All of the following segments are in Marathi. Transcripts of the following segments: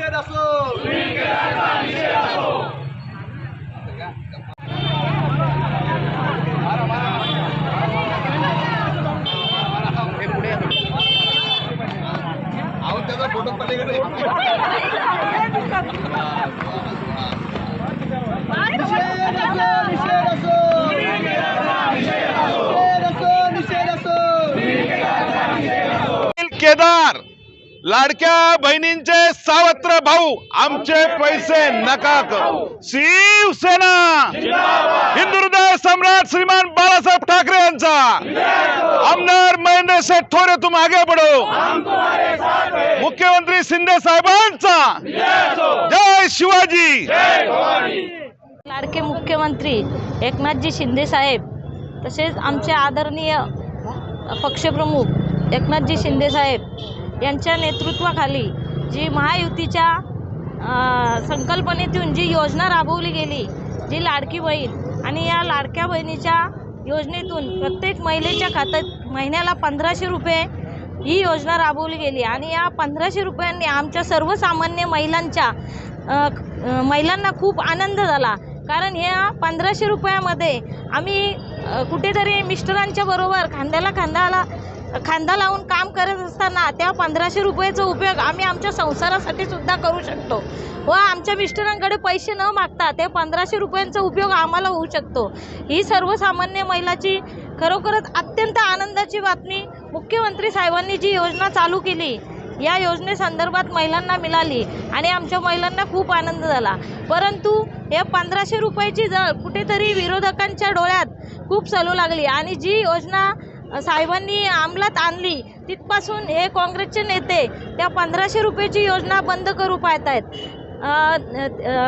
निषेध असो अहो त्याचा फोटो लाडक्या बहिणींचे सावत्र भाऊ आमचे पैसे नका करू. शिवसेना! हिंदू हृदय सम्राट श्रीमान बाळासाहेब ठाकरे यांचा. आमदार महेंद्र शेठ थोरे तुम आगे बढ़ो. मुख्यमंत्री शिंदे साहेबांचा. जय शिवाजी. लाडके मुख्यमंत्री एकनाथजी शिंदे साहेब तसेच आमचे आदरणीय पक्षप्रमुख एकनाथजी शिंदे साहेब यांच्या नेतृत्वाखाली जी महायुतीच्या संकल्पनेतून जी योजना राबवली गेली जी लाडकी बहीण आणि या लाडक्या बहिणीच्या योजनेतून प्रत्येक महिलेच्या खात्यात महिन्याला पंधराशे रुपये ही योजना राबवली गेली. आणि या पंधराशे रुपयांनी आमच्या सर्वसामान्य महिलांच्या महिलांना खूप आनंद झाला. कारण ह्या पंधराशे रुपयामध्ये आम्ही कुठेतरी मिस्टरांच्या बरोबर खांद्याला खांद्याला खांदा लावून काम करत असताना त्या पंधराशे रुपयाचा उपयोग आम्ही आमच्या संसारासाठी सुद्धा करू शकतो. व आमच्या मिस्टरांकडे पैसे न मागता ते पंधराशे रुपयांचा उपयोग आम्हाला होऊ शकतो. ही सर्वसामान्य महिलाची खरोखरच अत्यंत आनंदाची बातमी मुख्यमंत्री साहेबांनी जी योजना चालू केली या योजनेसंदर्भात महिलांना मिळाली आणि आमच्या महिलांना खूप आनंद झाला. परंतु या पंधराशे रुपयाची जळ कुठेतरी विरोधकांच्या डोळ्यात खूप चालू लागली आणि जी योजना साहेबांनी अंमलात आणली. तिथपासून हे काँग्रेसचे नेते त्या पंधराशे रुपयाची योजना बंद करू पाहत आहेत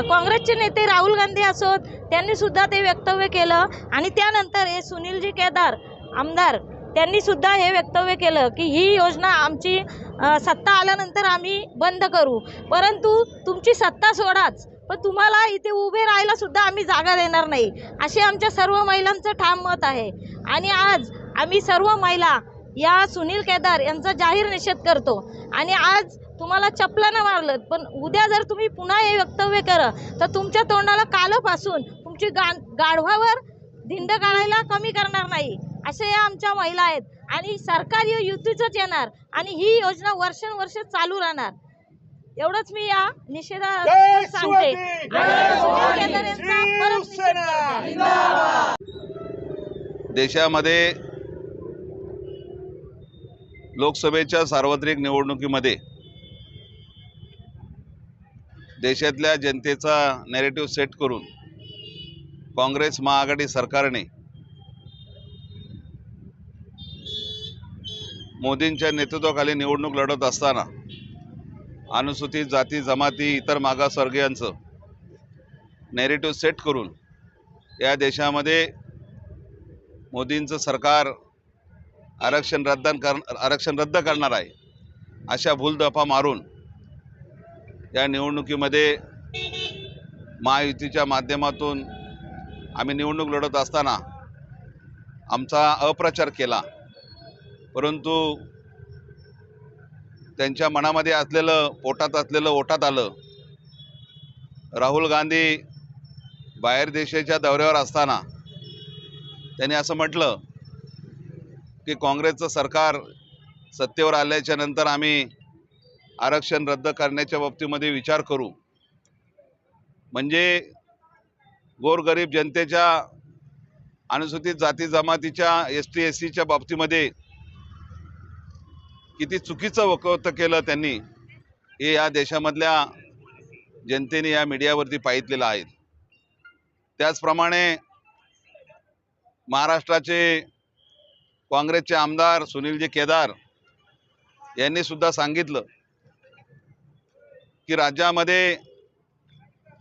काँग्रेसचे नेते राहुल गांधी असोत त्यांनी सुद्धा ते वक्तव्य केलं. आणि त्यानंतर हे सुनीलजी केदार आमदार त्यांनी सुद्धा हे वक्तव्य केलं की ही योजना आमची सत्ता आल्यानंतर आम्ही बंद करू. परंतु तुमची सत्ता सोडाच. पण तुम्हाला इथे उभे राहायला सुद्धा आम्ही जागा देणार नाही. असे आमच्या सर्व महिलांचं ठाम मत आहे. आणि आज आम्ही सर्व महिला या सुनील केदार यांचा जाहीर निषेध करतो. आणि आज तुम्हाला चपलानं मारलं पण उद्या जर तुम्ही पुन्हा हे वक्तव्य करा तर तुमच्या तोंडाला कालपासून तुमची गा गाढवावर धिंड काढायला कमी करणार नाही. असे या आमच्या महिला आहेत. आणि सरकार युतीचंच येणार. आणि ही योजना वर्षानुवर्ष चालू राहणार. एवढंच मी या निषेधा सांगते. देशामध्ये लोकसभेच्या सार्वत्रिक निवडणुकीमध्ये देशातल्या जनतेचा नॅरेटिव्ह सेट करून काँग्रेस महाआघाडी सरकारने मोदींच्या नेतृत्वाखाली निवडणूक लढत असताना अनुसूचित जाती जमाती इतर मागासवर्गीयांचं नेरेटिव्ह सेट करून या देशामध्ये मोदींचं सरकार आरक्षण रद्द कर आरक्षण रद्द करणार आहे अशा भूलदफा मारून या निवडणुकीमध्ये महायुतीच्या माध्यमातून आम्ही निवडणूक लढत असताना आमचा अप्रचार केला परंतु त्यांच्या मनामध्ये असलेलं पोटात असलेलं ओटात आलं. राहुल गांधी बाहेर देशाच्या दौऱ्यावर असताना त्यांनी असं म्हटलं की काँग्रेसचं सरकार सत्तेवर आल्याच्यानंतर आम्ही आरक्षण रद्द करण्याच्या बाबतीमध्ये विचार करू. म्हणजे गोरगरीब जनतेच्या अनुसूचित जाती जमातीच्या एस टी एस सीच्या बाबतीमध्ये किती चुकीचं वक्तव्य केलं त्यांनी हे या देशामधल्या जनतेने या मीडियावरती पाहितलेलं आहे. त्याचप्रमाणे महाराष्ट्राचे काँग्रेसचे आमदार सुनीलजी केदार यांनी सुद्धा सांगितलं की राज्यामध्ये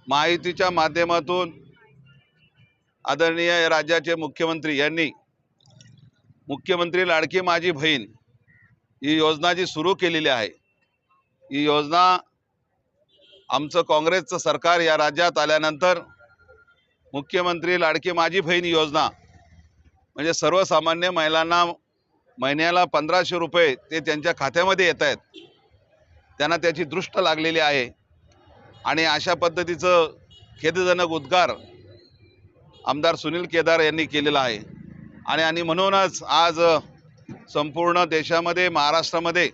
महायुतीच्या माध्यमातून आदरणीय राज्याचे मुख्यमंत्री यांनी मुख्यमंत्री लाडकी माझी बहीण ही योजना जी सुरू केलेली आहे ही योजना आमचं काँग्रेसचं सरकार या राज्यात आल्यानंतर मुख्यमंत्री लाडकी माझी बहीण योजना म्हणजे सर्वसामान्य महिलांना महिन्याला पंधराशे रुपये ते त्यांच्या खात्यामध्ये येत आहेत. त्यांना त्याची दृष्ट लागलेली आहे आणि अशा पद्धतीचं खेदजनक उद्गार आमदार सुनील केदार यांनी केलेला आहे. आणि आणि म्हणूनच आज संपूर्ण देशामध्ये महाराष्ट्रामध्ये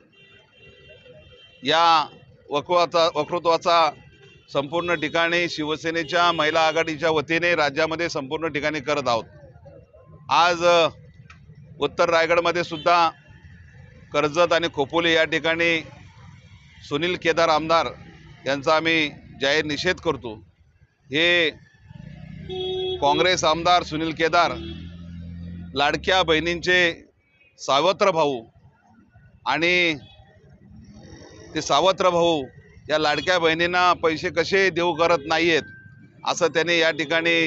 या वक्वाचा वक्तृत्वाचा संपूर्ण ठिकाणी शिवसेनेच्या महिला आघाडीच्या वतीने राज्यामध्ये संपूर्ण ठिकाणी करत आहोत. आज उत्तर रायगडमध्ये सुद्धा कर्जत आणि खोपोली या ठिकाणी सुनील केदार आमदार यांचा आम्ही जाहीर निषेध करतो. हे काँग्रेस आमदार सुनील केदार लाडक्या बहिणींचे सावत्र भाऊ आणि ते सावत्र भाऊ या लाडक्या बहिणींना पैसे कसे देऊ करत नाही आहेत असं त्यांनी या ठिकाणी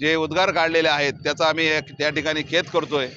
जे उद्गार काढलेले आहेत त्याचा आम्ही या- त्या ठिकाणी खेद करतो आहे